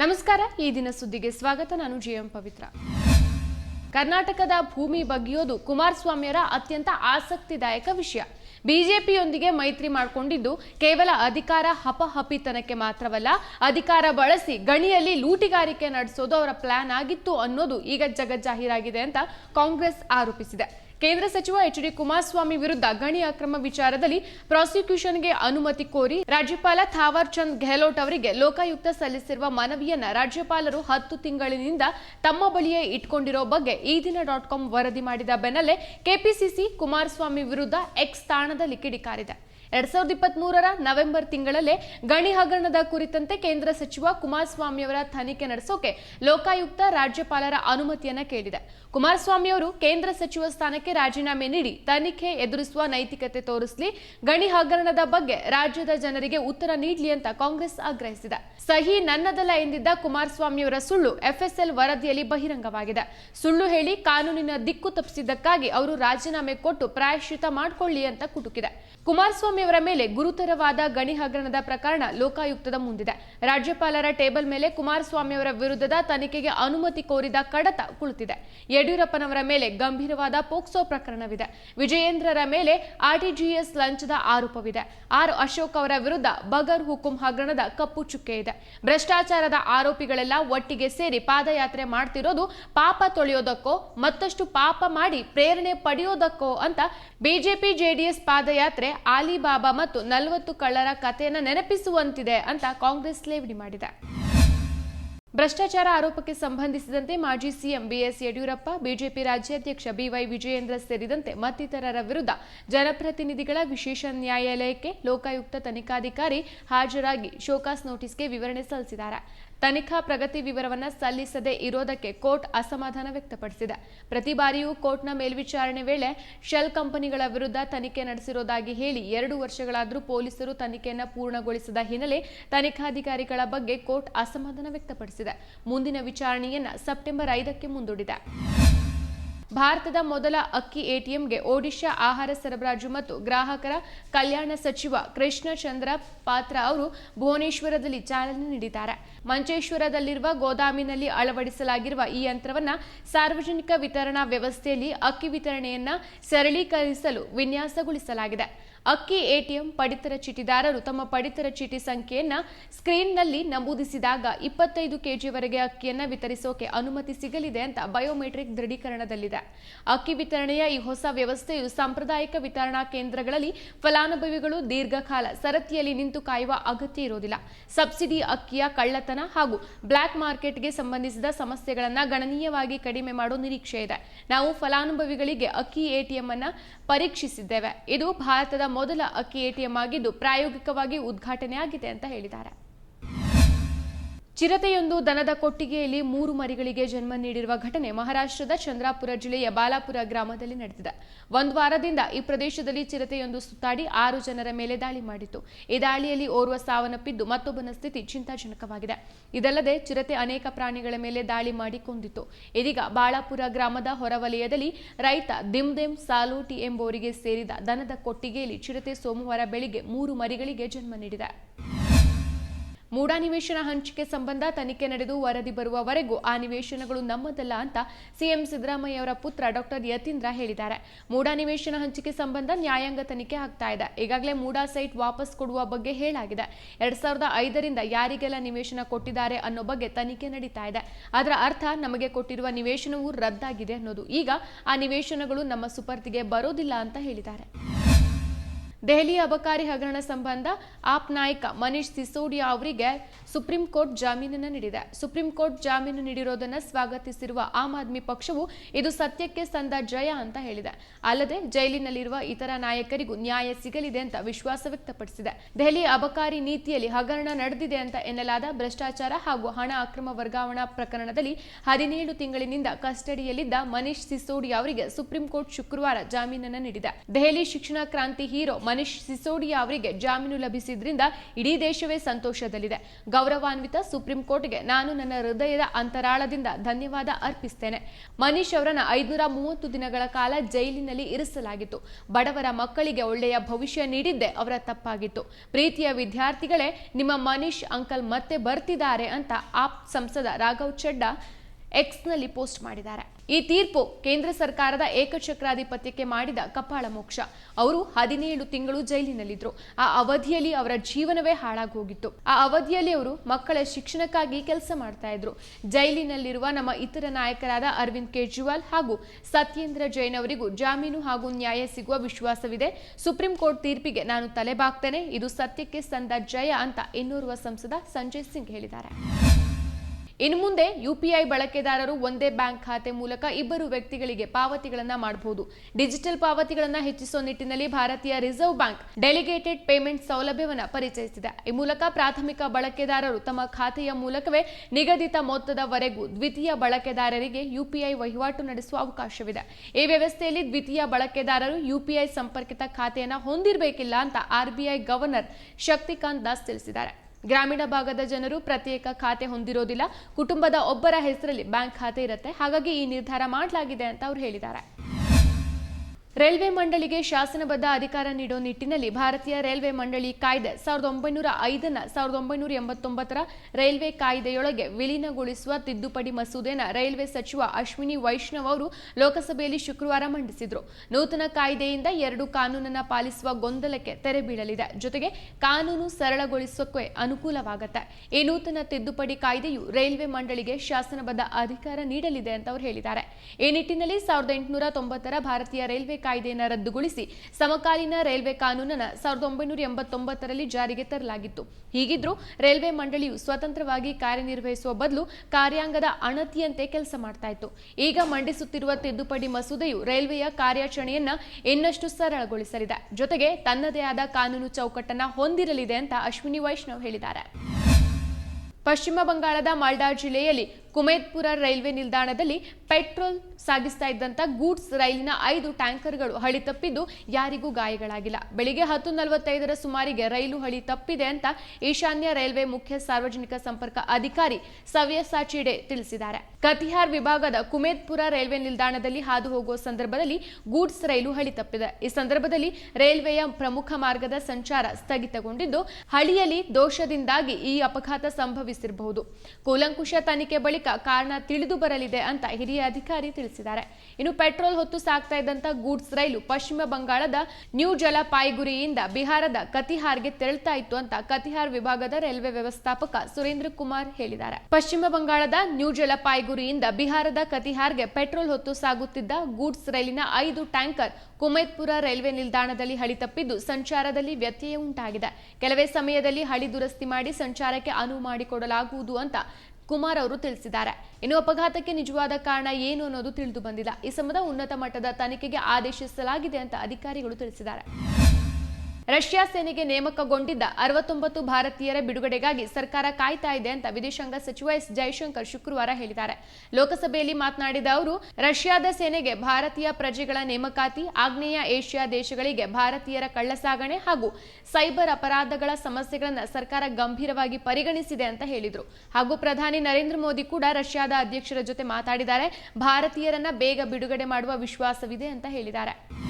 ನಮಸ್ಕಾರ, ಈ ದಿನ ಸುದ್ದಿಗೆ ಸ್ವಾಗತ. ನಾನು ಜಿಎಂ ಪವಿತ್ರ. ಕರ್ನಾಟಕದ ಭೂಮಿ ಬಗ್ಗೆಯೋದು ಕುಮಾರಸ್ವಾಮಿಯರ ಅತ್ಯಂತ ಆಸಕ್ತಿದಾಯಕ ವಿಷಯ. ಬಿಜೆಪಿಯೊಂದಿಗೆ ಮೈತ್ರಿ ಮಾಡಿಕೊಂಡಿದ್ದು ಕೇವಲ ಅಧಿಕಾರ ಹಪಹಪಿತನಕ್ಕೆ ಮಾತ್ರವಲ್ಲ, ಅಧಿಕಾರ ಬಳಸಿ ಗಣಿಯಲ್ಲಿ ಲೂಟಿಗಾರಿಕೆ ನಡೆಸೋದು ಅವರ ಪ್ಲಾನ್ ಆಗಿತ್ತು ಅನ್ನೋದು ಈಗ ಜಗಜ್ಜಾಹೀರಾಗಿದೆ ಅಂತ ಕಾಂಗ್ರೆಸ್ ಆರೋಪಿಸಿದೆ. ಕೇಂದ್ರ ಸಚಿವ ಎಚ್ ಡಿ ಕುಮಾರಸ್ವಾಮಿ ವಿರುದ್ಧ ಗಣಿ ಅಕ್ರಮ ವಿಚಾರದಲ್ಲಿ ಪ್ರಾಸಿಕ್ಯೂಷನ್ಗೆ ಅನುಮತಿ ಕೋರಿ ರಾಜ್ಯಪಾಲ ಥಾವರ್ ಚಂದ್ ಗೆಹ್ಲೋಟ್ ಅವರಿಗೆ ಲೋಕಾಯುಕ್ತ ಸಲ್ಲಿಸಿರುವ ಮನವಿಯನ್ನ ರಾಜ್ಯಪಾಲರು ಹತ್ತು ತಿಂಗಳಿನಿಂದ ತಮ್ಮ ಬಳಿಯೇ ಇಟ್ಕೊಂಡಿರೋ ಬಗ್ಗೆ ಈ ದಿನ ಡಾಟ್ ಕಾಂ ವರದಿ ಮಾಡಿದ ಬೆನ್ನಲ್ಲೇ ಕೆಪಿಸಿಸಿ ಕುಮಾರಸ್ವಾಮಿ ವಿರುದ್ಧ ಎಕ್ಸ್ ತಾಣದಲ್ಲಿ ಕಿಡಿಕಾರಿದೆ ಎರಡ್ ಸಾವಿರದ ಇಪ್ಪತ್ತ್ ಮೂರರ ನವೆಂಬರ್ ತಿಂಗಳಲ್ಲೇ ಗಣಿ ಹಗರಣದ ಕುರಿತಂತೆ ಕೇಂದ್ರ ಸಚಿವ ಕುಮಾರಸ್ವಾಮಿ ಅವರ ತನಿಖೆ ನಡೆಸೋಕೆ ಲೋಕಾಯುಕ್ತ ರಾಜ್ಯಪಾಲರ ಅನುಮತಿಯನ್ನ ಕೇಳಿದೆ. ಕುಮಾರಸ್ವಾಮಿ ಅವರು ಕೇಂದ್ರ ಸಚಿವ ಸ್ಥಾನಕ್ಕೆ ರಾಜೀನಾಮೆ ನೀಡಿ ತನಿಖೆ ಎದುರಿಸುವ ನೈತಿಕತೆ ತೋರಿಸಲಿ, ಗಣಿ ಹಗರಣದ ಬಗ್ಗೆ ರಾಜ್ಯದ ಜನರಿಗೆ ಉತ್ತರ ನೀಡಲಿ ಅಂತ ಕಾಂಗ್ರೆಸ್ ಆಗ್ರಹಿಸಿದೆ. ಸಹಿ ನನ್ನದಲ್ಲ ಎಂದಿದ್ದ ಕುಮಾರಸ್ವಾಮಿಯವರ ಸುಳ್ಳು ಎಫ್ಎಸ್ಎಲ್ ವರದಿಯಲ್ಲಿ ಬಹಿರಂಗವಾಗಿದೆ. ಸುಳ್ಳು ಹೇಳಿ ಕಾನೂನಿನ ದಿಕ್ಕು ತಪ್ಪಿಸಿದ್ದಕ್ಕಾಗಿ ಅವರು ರಾಜೀನಾಮೆ ಕೊಟ್ಟು ಪ್ರಾಯಶ್ಚಿತ ಮಾಡಿಕೊಳ್ಳಿ ಅಂತ ಕುಟುಕಿದೆ. ಕುಮಾರಸ್ವಾಮಿ ಅವರ ಮೇಲೆ ಗುರುತರವಾದ ಗಣಿ ಹಗರಣದ ಪ್ರಕರಣ ಲೋಕಾಯುಕ್ತದ ಮುಂದಿದೆ. ರಾಜ್ಯಪಾಲರ ಟೇಬಲ್ ಮೇಲೆ ಕುಮಾರಸ್ವಾಮಿ ಅವರ ವಿರುದ್ಧದ ತನಿಖೆಗೆ ಅನುಮತಿ ಕೋರಿದ ಕಡತ ಕುಳಿತಿದೆ. ಯಡಿಯೂರಪ್ಪನವರ ಮೇಲೆ ಗಂಭೀರವಾದ ಪೋಕ್ಸೋ ಪ್ರಕರಣವಿದೆ. ವಿಜಯೇಂದ್ರರ ಮೇಲೆ ಆರ್ಟಿಜಿಎಸ್ ಲಂಚದ ಆರೋಪವಿದೆ. ಆರ್ ಅಶೋಕ್ ಅವರ ವಿರುದ್ಧ ಬಗರ್ ಹುಕುಂ ಹಗರಣದ ಕಪ್ಪು ಚುಕ್ಕೆ ಇದೆ. ಭ್ರಷ್ಟಾಚಾರದ ಆರೋಪಿಗಳೆಲ್ಲ ಒಟ್ಟಿಗೆ ಸೇರಿ ಪಾದಯಾತ್ರೆ ಮಾಡ್ತಿರೋದು ಪಾಪ ತೊಳೆಯೋದಕ್ಕೋ, ಮತ್ತಷ್ಟು ಪಾಪ ಮಾಡಿ ಪ್ರೇರಣೆ ಪಡೆಯೋದಕ್ಕೋ ಅಂತ ಬಿಜೆಪಿ ಜೆಡಿಎಸ್ ಪಾದಯಾತ್ರೆ ಆಲಿಬಾಬಾ ಮತ್ತು ನಲವತ್ತು ಕಳ್ಳರ ಕಥೆಯನ್ನು ನೆನಪಿಸುವಂತಿದೆ ಅಂತ ಕಾಂಗ್ರೆಸ್ ಲೇವಡಿ ಮಾಡಿದೆ ಭ್ರಷ್ಟಾಚಾರ ಆರೋಪಕ್ಕೆ ಸಂಬಂಧಿಸಿದಂತೆ ಮಾಜಿ ಸಿಎಂ ಬಿಎಸ್ ಯಡಿಯೂರಪ್ಪ, ಬಿಜೆಪಿ ರಾಜ್ಯಾಧ್ಯಕ್ಷ ಬಿವೈ ವಿಜಯೇಂದ್ರ ಸೇರಿದಂತೆ ಮತ್ತಿತರರ ವಿರುದ್ಧ ಜನಪ್ರತಿನಿಧಿಗಳ ವಿಶೇಷ ನ್ಯಾಯಾಲಯಕ್ಕೆ ಲೋಕಾಯುಕ್ತ ತನಿಖಾಧಿಕಾರಿ ಹಾಜರಾಗಿ ಶೋಕಾಸ್ ನೋಟಿಸ್ಗೆ ವಿವರಣೆ ಸಲ್ಲಿಸಿದ್ದಾರೆ. ತನಿಖಾ ಪ್ರಗತಿ ವಿವರವನ್ನ ಸಲ್ಲಿಸದೆ ಇರೋದಕ್ಕೆ ಕೋರ್ಟ್ ಅಸಮಾಧಾನ ವ್ಯಕ್ತಪಡಿಸಿದೆ. ಪ್ರತಿ ಬಾರಿಯೂ ಕೋರ್ಟ್ನ ಮೇಲ್ವಿಚಾರಣೆ ವೇಳೆ ಶೆಲ್ ಕಂಪನಿಗಳ ವಿರುದ್ಧ ತನಿಖೆ ನಡೆಸಿರೋದಾಗಿ ಹೇಳಿ ಎರಡು ವರ್ಷಗಳಾದರೂ ಪೊಲೀಸರು ತನಿಖೆಯನ್ನು ಪೂರ್ಣಗೊಳಿಸದ ಹಿನ್ನೆಲೆ ತನಿಖಾಧಿಕಾರಿಗಳ ಬಗ್ಗೆ ಕೋರ್ಟ್ ಅಸಮಾಧಾನ ವ್ಯಕ್ತಪಡಿಸಿದೆ. ಮುಂದಿನ ವಿಚಾರಣೆಯನ್ನ ಸೆಪ್ಟೆಂಬರ್ ಐದಕ್ಕೆ ಮುಂದೂಡಿದೆ. ಭಾರತದ ಮೊದಲ ಅಕ್ಕಿ ಎಟಿಎಂಗೆ ಒಡಿಶಾ ಆಹಾರ ಸರಬರಾಜು ಮತ್ತು ಗ್ರಾಹಕರ ಕಲ್ಯಾಣ ಸಚಿವ ಕೃಷ್ಣ ಚಂದ್ರ ಪಾತ್ರ ಅವರು ಭುವನೇಶ್ವರದಲ್ಲಿ ಚಾಲನೆ ನೀಡಿದ್ದಾರೆ. ಮಂಚೇಶ್ವರದಲ್ಲಿರುವ ಗೋದಾಮಿನಲ್ಲಿ ಅಳವಡಿಸಲಾಗಿರುವ ಈ ಯಂತ್ರವನ್ನ ಸಾರ್ವಜನಿಕ ವಿತರಣಾ ವ್ಯವಸ್ಥೆಯಲ್ಲಿ ಅಕ್ಕಿ ವಿತರಣೆಯನ್ನ ಸರಳೀಕರಿಸಲು ವಿನ್ಯಾಸಗೊಳಿಸಲಾಗಿದೆ. ಅಕ್ಕಿ ಎಟಿಎಂ ಪಡಿತರ ಚೀಟಿದಾರರು ತಮ್ಮ ಪಡಿತರ ಚೀಟಿ ಸಂಖ್ಯೆಯನ್ನು ಸ್ಕ್ರೀನ್ನಲ್ಲಿ ನಮೂದಿಸಿದಾಗ ಇಪ್ಪತ್ತೈದು ಕೆಜಿವರೆಗೆ ಅಕ್ಕಿಯನ್ನು ವಿತರಿಸೋಕೆ ಅನುಮತಿ ಸಿಗಲಿದೆ ಅಂತ ಬಯೋಮೆಟ್ರಿಕ್ ದೃಢೀಕರಣದಲ್ಲಿದೆ. ಅಕ್ಕಿ ವಿತರಣೆಯ ಈ ಹೊಸ ವ್ಯವಸ್ಥೆಯು ಸಾಂಪ್ರದಾಯಿಕ ವಿತರಣಾ ಕೇಂದ್ರಗಳಲ್ಲಿ ಫಲಾನುಭವಿಗಳು ದೀರ್ಘಕಾಲ ಸರತಿಯಲ್ಲಿ ನಿಂತು ಕಾಯುವ ಅಗತ್ಯ ಇರೋದಿಲ್ಲ. ಸಬ್ಸಿಡಿ ಅಕ್ಕಿಯ ಕಳ್ಳತನ ಹಾಗೂ ಬ್ಲ್ಯಾಕ್ ಮಾರ್ಕೆಟ್ಗೆ ಸಂಬಂಧಿಸಿದ ಸಮಸ್ಯೆಗಳನ್ನು ಗಣನೀಯವಾಗಿ ಕಡಿಮೆ ಮಾಡೋ ನಿರೀಕ್ಷೆ ಇದೆ. ನಾವು ಫಲಾನುಭವಿಗಳಿಗೆ ಅಕ್ಕಿ ಎಟಿಎಂ ಅನ್ನ ಪರೀಕ್ಷಿಸಿದ್ದೇವೆ. ಇದು ಭಾರತದ ಮೊದಲ ಅಕ್ಕಿ ಎಟಿಎಂ ಆಗಿದ್ದು ಪ್ರಾಯೋಗಿಕವಾಗಿ ಉದ್ಘಾಟನೆಯಾಗಿದೆ ಅಂತ ಹೇಳಿದ್ದಾರೆ. ಚಿರತೆಯೊಂದು ದನದ ಕೊಟ್ಟಿಗೆಯಲ್ಲಿ ಮೂರು ಮರಿಗಳಿಗೆ ಜನ್ಮ ನೀಡಿರುವ ಘಟನೆ ಮಹಾರಾಷ್ಟ್ರದ ಚಂದ್ರಾಪುರ ಜಿಲ್ಲೆಯ ಬಾಲಾಪುರ ಗ್ರಾಮದಲ್ಲಿ ನಡೆದಿದೆ. ಒಂದು ವಾರದಿಂದ ಈ ಪ್ರದೇಶದಲ್ಲಿ ಚಿರತೆಯೊಂದು ಸುತ್ತಾಡಿ ಆರು ಜನರ ಮೇಲೆ ದಾಳಿ ಮಾಡಿತ್ತು. ಈ ದಾಳಿಯಲ್ಲಿ ಓರ್ವ ಸಾವನ್ನಪ್ಪಿದ್ದು ಮತ್ತೊಬ್ಬನ ಸ್ಥಿತಿ ಚಿಂತಾಜನಕವಾಗಿದೆ. ಇದಲ್ಲದೆ ಚಿರತೆ ಅನೇಕ ಪ್ರಾಣಿಗಳ ಮೇಲೆ ದಾಳಿ ಮಾಡಿ ಕೊಂದಿತ್ತು ಇದೀಗ ಬಾಳಾಪುರ ಗ್ರಾಮದ ಹೊರವಲಯದಲ್ಲಿ ರೈತ ದಿಮ್ದೆಮ್ ಸಾಲೋಟಿ ಎಂಬುವರಿಗೆ ಸೇರಿದ ದನದ ಕೊಟ್ಟಿಗೆಯಲ್ಲಿ ಚಿರತೆ ಸೋಮವಾರ ಬೆಳಿಗ್ಗೆ ಮೂರು ಮರಿಗಳಿಗೆ ಜನ್ಮ ನೀಡಿದೆ. ಮೂಡಾ ನಿವೇಶನ ಹಂಚಿಕೆ ಸಂಬಂಧ ತನಿಖೆ ನಡೆದು ವರದಿ ಬರುವವರೆಗೂ ಆ ನಿವೇಶನಗಳು ನಮ್ಮದಲ್ಲ ಅಂತ ಸಿಎಂ ಸಿದ್ದರಾಮಯ್ಯ ಅವರ ಪುತ್ರ ಡಾಕ್ಟರ್ ಯತೀಂದ್ರ ಹೇಳಿದ್ದಾರೆ. ಮೂಡಾ ನಿವೇಶನ ಹಂಚಿಕೆ ಸಂಬಂಧ ನ್ಯಾಯಾಂಗ ತನಿಖೆ ಆಗ್ತಾ ಇದೆ. ಈಗಾಗಲೇ ಮೂಡಾ ಸೈಟ್ ವಾಪಸ್ ಕೊಡುವ ಬಗ್ಗೆ ಹೇಳಾಗಿದೆ. ಎರಡ್ ಸಾವಿರದ ಐದರಿಂದ ಯಾರಿಗೆಲ್ಲ ನಿವೇಶನ ಕೊಟ್ಟಿದ್ದಾರೆ ಅನ್ನೋ ಬಗ್ಗೆ ತನಿಖೆ ನಡೀತಾ ಇದೆ. ಅದರ ಅರ್ಥ ನಮಗೆ ಕೊಟ್ಟಿರುವ ನಿವೇಶನವು ರದ್ದಾಗಿದೆ ಅನ್ನೋದು. ಈಗ ಆ ನಿವೇಶನಗಳು ನಮ್ಮ ಸುಪರ್ತಿಗೆ ಬರೋದಿಲ್ಲ ಅಂತ ಹೇಳಿದ್ದಾರೆ. ದೆಹಲಿ ಅಬಕಾರಿ ಹಗರಣ ಸಂಬಂಧ ಆಪ್ ನಾಯಕ ಮನೀಶ್ ಸಿಸೋಡಿಯಾ ಅವರಿಗೆ ಸುಪ್ರೀಂ ಕೋರ್ಟ್ ಜಾಮೀನನ್ನು ನೀಡಿದೆ. ಸುಪ್ರೀಂ ಕೋರ್ಟ್ ಜಾಮೀನು ನೀಡಿರೋದನ್ನು ಸ್ವಾಗತಿಸಿರುವ ಆಮ್ ಆದ್ಮಿ ಪಕ್ಷವು ಇದು ಸತ್ಯಕ್ಕೆ ಸಂದ ಜಯ ಅಂತ ಹೇಳಿದೆ. ಅಲ್ಲದೆ ಜೈಲಿನಲ್ಲಿರುವ ಇತರ ನಾಯಕರಿಗೂ ನ್ಯಾಯ ಸಿಗಲಿದೆ ಅಂತ ವಿಶ್ವಾಸ ವ್ಯಕ್ತಪಡಿಸಿದೆ. ದೆಹಲಿ ಅಬಕಾರಿ ನೀತಿಯಲ್ಲಿ ಹಗರಣ ನಡೆದಿದೆ ಅಂತ ಎನ್ನಲಾದ ಭ್ರಷ್ಟಾಚಾರ ಹಾಗೂ ಹಣ ಅಕ್ರಮ ವರ್ಗಾವಣಾ ಪ್ರಕರಣದಲ್ಲಿ ಹದಿನೇಳು ತಿಂಗಳಿನಿಂದ ಕಸ್ಟಡಿಯಲ್ಲಿದ್ದ ಮನೀಶ್ ಸಿಸೋಡಿಯಾ ಅವರಿಗೆ ಸುಪ್ರೀಂ ಕೋರ್ಟ್ ಶುಕ್ರವಾರ ಜಾಮೀನನ್ನು ನೀಡಿದೆ. ದೆಹಲಿ ಶಿಕ್ಷಣ ಕ್ರಾಂತಿ ಹೀರೋ ಮನೀಶ್ ಸಿಸೋಡಿಯಾ ಅವರಿಗೆ ಜಾಮೀನು ಲಭಿಸಿದ್ರಿಂದ ಇಡೀ ದೇಶವೇ ಸಂತೋಷದಲ್ಲಿದೆ. ಗೌರವಾನ್ವಿತ ಸುಪ್ರೀಂ ಕೋರ್ಟ್ಗೆ ನಾನು ನನ್ನ ಹೃದಯದ ಅಂತರಾಳದಿಂದ ಧನ್ಯವಾದ ಅರ್ಪಿಸ್ತೇನೆ. ಮನೀಶ್ ಅವರನ್ನ ಐದುನೂರ ಮೂವತ್ತು ದಿನಗಳ ಕಾಲ ಜೈಲಿನಲ್ಲಿ ಇರಿಸಲಾಗಿತ್ತು. ಬಡವರ ಮಕ್ಕಳಿಗೆ ಒಳ್ಳೆಯ ಭವಿಷ್ಯ ನೀಡಿದ್ದೆ ಅವರ ತಪ್ಪಾಗಿತ್ತು. ಪ್ರೀತಿಯ ವಿದ್ಯಾರ್ಥಿಗಳೇ, ನಿಮ್ಮ ಮನೀಶ್ ಅಂಕಲ್ ಮತ್ತೆ ಬರ್ತಿದ್ದಾರೆ ಅಂತ ಆಪ್ ಸಂಸದ ರಾಘವ್ ಚಡ್ಡ ಎಕ್ಸ್ನಲ್ಲಿ ಪೋಸ್ಟ್ ಮಾಡಿದ್ದಾರೆ. ಈ ತೀರ್ಪು ಕೇಂದ್ರ ಸರ್ಕಾರದ ಏಕಚಕ್ರಾಧಿಪತ್ಯಕ್ಕೆ ಮಾಡಿದ ಕಪಾಳ ಮೋಕ್ಷ. ಅವರು ಹದಿನೇಳು ತಿಂಗಳು ಜೈಲಿನಲ್ಲಿದ್ರು. ಆ ಅವಧಿಯಲ್ಲಿ ಅವರ ಜೀವನವೇ ಹಾಳಾಗಿ ಹೋಗಿತ್ತು ಆ ಅವಧಿಯಲ್ಲಿ ಅವರು ಮಕ್ಕಳ ಶಿಕ್ಷಣಕ್ಕಾಗಿ ಕೆಲಸ ಮಾಡ್ತಾ ಇದ್ರು ಜೈಲಿನಲ್ಲಿರುವ ನಮ್ಮ ಇತರ ನಾಯಕರಾದ ಅರವಿಂದ್ ಕೇಜ್ರಿವಾಲ್ ಹಾಗೂ ಸತ್ಯೇಂದ್ರ ಜೈನ್ ಅವರಿಗೂ ಜಾಮೀನು ಹಾಗೂ ನ್ಯಾಯ ಸಿಗುವ ವಿಶ್ವಾಸವಿದೆ. ಸುಪ್ರೀಂ ಕೋರ್ಟ್ ತೀರ್ಪಿಗೆ ನಾನು ತಲೆಬಾಗ್ತೇನೆ. ಇದು ಸತ್ಯಕ್ಕೆ ಸಂದ ಜಯ ಅಂತ ಇನ್ನೋರ್ವ ಸಂಸದ ಸಂಜಯ್ ಸಿಂಗ್ ಹೇಳಿದ್ದಾರೆ. ಇನ್ನು ಮುಂದೆ ಯುಪಿಐ ಬಳಕೆದಾರರು ಒಂದೇ ಬ್ಯಾಂಕ್ ಖಾತೆ ಮೂಲಕ ಇಬ್ಬರು ವ್ಯಕ್ತಿಗಳಿಗೆ ಪಾವತಿಗಳನ್ನು ಮಾಡಬಹುದು ಡಿಜಿಟಲ್ ಪಾವತಿಗಳನ್ನು ಹೆಚ್ಚಿಸುವ ನಿಟ್ಟಿನಲ್ಲಿ ಭಾರತೀಯ ರಿಸರ್ವ್ ಬ್ಯಾಂಕ್ ಡೆಲಿಗೇಟೆಡ್ ಪೇಮೆಂಟ್ ಸೌಲಭ್ಯವನ್ನು ಪರಿಚಯಿಸಿದೆ. ಈ ಮೂಲಕ ಪ್ರಾಥಮಿಕ ಬಳಕೆದಾರರು ತಮ್ಮ ಖಾತೆಯ ಮೂಲಕವೇ ನಿಗದಿತ ಮೊತ್ತದವರೆಗೂ ದ್ವಿತೀಯ ಬಳಕೆದಾರರಿಗೆ ಯುಪಿಐ ವಹಿವಾಟು ನಡೆಸುವ ಅವಕಾಶವಿದೆ. ಈ ವ್ಯವಸ್ಥೆಯಲ್ಲಿ ದ್ವಿತೀಯ ಬಳಕೆದಾರರು ಯುಪಿಐ ಸಂಪರ್ಕಿತ ಖಾತೆಯನ್ನು ಹೊಂದಿರಬೇಕಿಲ್ಲ ಅಂತ ಆರ್ಬಿಐ ಗವರ್ನರ್ ಶಕ್ತಿಕಾಂತ್ ದಾಸ್ ತಿಳಿಸಿದ್ದಾರೆ. ಗ್ರಾಮೀಣ ಭಾಗದ ಜನರು ಪ್ರತ್ಯೇಕ ಖಾತೆ ಹೊಂದಿರೋದಿಲ್ಲ. ಕುಟುಂಬದ ಒಬ್ಬರ ಹೆಸರಲ್ಲಿ ಬ್ಯಾಂಕ್ ಖಾತೆ ಇರುತ್ತೆ. ಹಾಗಾಗಿ ಈ ನಿರ್ಧಾರ ಮಾಡಲಾಗಿದೆ ಅಂತ ಅವರು ಹೇಳಿದ್ದಾರೆ. ರೈಲ್ವೆ ಮಂಡಳಿಗೆ ಶಾಸನಬದ್ಧ ಅಧಿಕಾರ ನೀಡೋ ನಿಟ್ಟಿನಲ್ಲಿ ಭಾರತೀಯ ರೈಲ್ವೆ ಮಂಡಳಿ ಕಾಯ್ದೆ ಸಾವಿರದ ಒಂಬೈನೂರ ಐದನ್ನ ಸಾವಿರದ ಒಂಬೈನೂರ ಎಂಬತ್ತೊಂಬತ್ತರ ರೈಲ್ವೆ ಕಾಯ್ದೆಯೊಳಗೆ ವಿಲೀನಗೊಳಿಸುವ ತಿದ್ದುಪಡಿ ಮಸೂದೆನ ರೈಲ್ವೆ ಸಚಿವ ಅಶ್ವಿನಿ ವೈಷ್ಣವ್ ಅವರು ಲೋಕಸಭೆಯಲ್ಲಿ ಶುಕ್ರವಾರ ಮಂಡಿಸಿದರು. ನೂತನ ಕಾಯ್ದೆಯಿಂದ ಎರಡು ಕಾನೂನನ್ನ ಪಾಲಿಸುವ ಗೊಂದಲಕ್ಕೆ ತೆರೆ ಬೀಳಲಿದೆ. ಜೊತೆಗೆ ಕಾನೂನು ಸರಳಗೊಳಿಸೋಕೆ ಅನುಕೂಲವಾಗುತ್ತೆ. ಈ ನೂತನ ತಿದ್ದುಪಡಿ ಕಾಯ್ದೆಯು ರೈಲ್ವೆ ಮಂಡಳಿಗೆ ಶಾಸನಬದ್ಧ ಅಧಿಕಾರ ನೀಡಲಿದೆ ಅಂತ ಅವರು ಹೇಳಿದ್ದಾರೆ. ಈ ನಿಟ್ಟಿನಲ್ಲಿ ಸಾವಿರದ ಎಂಟುನೂರ ತೊಂಬತ್ತರ ಭಾರತೀಯ ರೈಲ್ವೆ ಕಾಯ್ದೆಯನ್ನು ರದ್ದುಗೊಳಿಸಿ ಸಮಕಾಲೀನ ರೈಲ್ವೆ ಕಾನೂನನ್ನ ಸಾವಿರದ ಒಂಬೈನೂರ ಎಂಬತ್ತೊಂಬತ್ತರಲ್ಲಿ ಜಾರಿಗೆ ತರಲಾಗಿತ್ತು. ಹೀಗಿದ್ರೂ ರೈಲ್ವೆ ಮಂಡಳಿಯು ಸ್ವತಂತ್ರವಾಗಿ ಕಾರ್ಯನಿರ್ವಹಿಸುವ ಬದಲು ಕಾರ್ಯಾಂಗದ ಅಣತಿಯಂತೆ ಕೆಲಸ ಮಾಡ್ತಾ ಇತ್ತು. ಈಗ ಮಂಡಿಸುತ್ತಿರುವ ತಿದ್ದುಪಡಿ ಮಸೂದೆಯು ರೈಲ್ವೆಯ ಕಾರ್ಯಾಚರಣೆಯನ್ನ ಇನ್ನಷ್ಟು ಸರಳಗೊಳಿಸಲಿದೆ. ಜೊತೆಗೆ ತನ್ನದೇ ಆದ ಕಾನೂನು ಚೌಕಟ್ಟನ್ನ ಹೊಂದಿರಲಿದೆ ಅಂತ ಅಶ್ವಿನಿ ವೈಷ್ಣವ್ ಹೇಳಿದ್ದಾರೆ. ಪಶ್ಚಿಮ ಬಂಗಾಳದ ಮಾಲ್ಡಾ ಜಿಲ್ಲೆಯಲ್ಲಿ ಕುಮೇದ್ಪುರ ರೈಲ್ವೆ ನಿಲ್ದಾಣದಲ್ಲಿ ಪೆಟ್ರೋಲ್ ಸಾಗಿಸ್ತಾ ಇದ್ದಂಥ ಗೂಡ್ಸ್ ರೈಲಿನ ಐದು ಟ್ಯಾಂಕರ್ಗಳು ಹಳಿ ತಪ್ಪಿದ್ದು ಯಾರಿಗೂ ಗಾಯಗಳಾಗಿಲ್ಲ. ಬೆಳಿಗ್ಗೆ ಹತ್ತು ನಲವತ್ತೈದರ ಸುಮಾರಿಗೆ ರೈಲು ಹಳಿ ತಪ್ಪಿದೆ ಅಂತ ಈಶಾನ್ಯ ರೈಲ್ವೆ ಮುಖ್ಯ ಸಾರ್ವಜನಿಕ ಸಂಪರ್ಕ ಅಧಿಕಾರಿ ಸವ್ಯಸಾಚಿಡೆ ತಿಳಿಸಿದ್ದಾರೆ. ಕತಿಹಾರ್ ವಿಭಾಗದ ಕುಮೇದ್ಪುರ ರೈಲ್ವೆ ನಿಲ್ದಾಣದಲ್ಲಿ ಹಾದು ಹೋಗುವ ಸಂದರ್ಭದಲ್ಲಿ ಗೂಡ್ಸ್ ರೈಲು ಹಳಿ ತಪ್ಪಿದೆ. ಈ ಸಂದರ್ಭದಲ್ಲಿ ರೈಲ್ವೆಯ ಪ್ರಮುಖ ಮಾರ್ಗದ ಸಂಚಾರ ಸ್ಥಗಿತಗೊಂಡಿದ್ದು, ಹಳಿಯಲ್ಲಿ ದೋಷದಿಂದಾಗಿ ಈ ಅಪಘಾತ ಸಂಭವಿಸಿರಬಹುದು. ಕೂಲಂಕುಷ ತನಿಖೆ ಬಳಿಕ ಕಾರಣ ತಿಳಿದು ಬರಲಿದೆ ಅಂತ ಹಿರಿಯ ಅಧಿಕಾರಿ ತಿಳಿಸಿದ್ದಾರೆ. ಇನ್ನು ಪೆಟ್ರೋಲ್ ಹೊತ್ತು ಸಾಗ್ತಾ ಇದ್ದಂತ ಗೂಡ್ಸ್ ರೈಲು ಪಶ್ಚಿಮ ಬಂಗಾಳದ ನ್ಯೂ ಜಲಪಾಯಿಗುರಿಯಿಂದ ಬಿಹಾರದ ಕತಿಹಾರ್ಗೆ ತೆರಳ್ತಾ ಇತ್ತು ಅಂತ ಕತಿಹಾರ್ ವಿಭಾಗದ ರೈಲ್ವೆ ವ್ಯವಸ್ಥಾಪಕ ಸುರೇಂದ್ರ ಕುಮಾರ್ ಹೇಳಿದ್ದಾರೆ. ಪಶ್ಚಿಮ ಬಂಗಾಳದ ನ್ಯೂ ಜಲಪಾಯಿಗುರಿಯಿಂದ ಬಿಹಾರದ ಕತಿಹಾರ್ಗೆ ಪೆಟ್ರೋಲ್ ಹೊತ್ತು ಸಾಗುತ್ತಿದ್ದ ಗೂಡ್ಸ್ ರೈಲಿನ ಐದು ಟ್ಯಾಂಕರ್ ಕುಮೈತ್ಪುರ ರೈಲ್ವೆ ನಿಲ್ದಾಣದಲ್ಲಿ ಹಳಿ ತಪ್ಪಿದ್ದು ಸಂಚಾರದಲ್ಲಿ ವ್ಯತ್ಯಯ ಉಂಟಾಗಿದೆ. ಕೆಲವೇ ಸಮಯದಲ್ಲಿ ಹಳಿ ದುರಸ್ತಿ ಮಾಡಿ ಸಂಚಾರಕ್ಕೆ ಅನುವು ಮಾಡಿಕೊಡಲಾಗುವುದು ಅಂತ ಕುಮಾರ್ ಅವರು ತಿಳಿಸಿದ್ದಾರೆ. ಇನ್ನು ಅಪಘಾತಕ್ಕೆ ನಿಜವಾದ ಕಾರಣ ಏನು ಅನ್ನೋದು ತಿಳಿದು ಬಂದಿಲ್ಲ. ಈ ಸಂಬಂಧ ಉನ್ನತ ಮಟ್ಟದ ತನಿಖೆಗೆ ಆದೇಶಿಸಲಾಗಿದೆ ಅಂತ ಅಧಿಕಾರಿಗಳು ತಿಳಿಸಿದ್ದಾರೆ. ರಷ್ಯಾ ಸೇನೆಗೆ ನೇಮಕಗೊಂಡಿದ್ದ ಅರವತ್ತೊಂಬತ್ತು ಭಾರತೀಯರ ಬಿಡುಗಡೆಗಾಗಿ ಸರ್ಕಾರ ಕಾಯ್ತಾ ಇದೆ ಅಂತ ವಿದೇಶಾಂಗ ಸಚಿವ ಎಸ್ ಜೈಶಂಕರ್ ಶುಕ್ರವಾರ ಹೇಳಿದ್ದಾರೆ. ಲೋಕಸಭೆಯಲ್ಲಿ ಮಾತನಾಡಿದ ಅವರು, ರಷ್ಯಾದ ಸೇನೆಗೆ ಭಾರತೀಯ ಪ್ರಜೆಗಳ ನೇಮಕಾತಿ, ಆಗ್ನೇಯ ಏಷ್ಯಾ ದೇಶಗಳಿಗೆ ಭಾರತೀಯರ ಕಳ್ಳಸಾಗಣೆ ಹಾಗೂ ಸೈಬರ್ ಅಪರಾಧಗಳ ಸಮಸ್ಯೆಗಳನ್ನು ಸರ್ಕಾರ ಗಂಭೀರವಾಗಿ ಪರಿಗಣಿಸಿದೆ ಅಂತ ಹೇಳಿದರು. ಹಾಗೂ ಪ್ರಧಾನಿ ನರೇಂದ್ರ ಮೋದಿ ಕೂಡ ರಷ್ಯಾದ ಅಧ್ಯಕ್ಷರ ಜೊತೆ ಮಾತಾಡಿದ್ದಾರೆ. ಭಾರತೀಯರನ್ನ ಬೇಗ ಬಿಡುಗಡೆ ಮಾಡುವ ವಿಶ್ವಾಸವಿದೆ ಅಂತ ಹೇಳಿದ್ದಾರೆ.